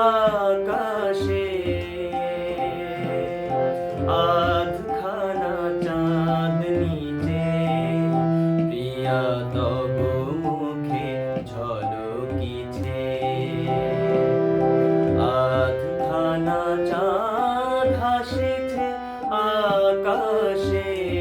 আকাশে। আধখানা চাঁদ নিচে। প্রিয়া তব মুখে ঝলকিছে। আধখানা চাঁদ হাসিছে আকাশে।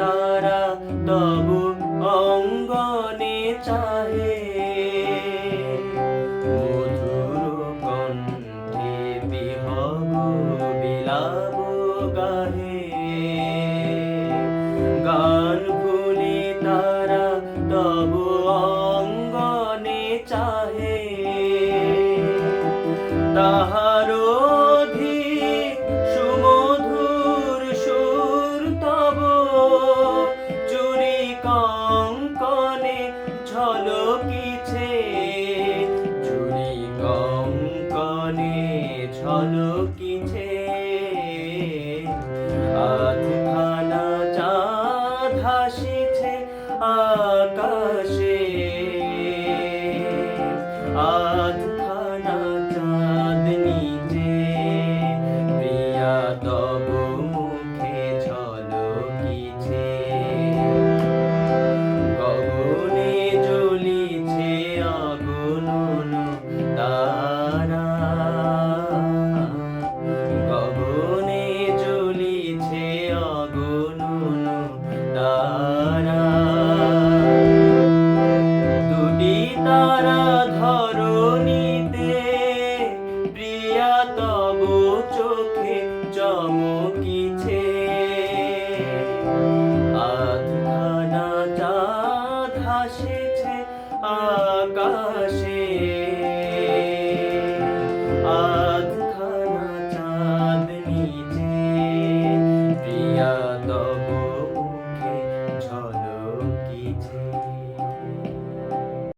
তারা তব অঙ্গনে চাহে। মধুর কণ্ঠে বিহগ বিলাব গাহে। গান ভুলে তারা তব ভাসিছে আকাশ Uh...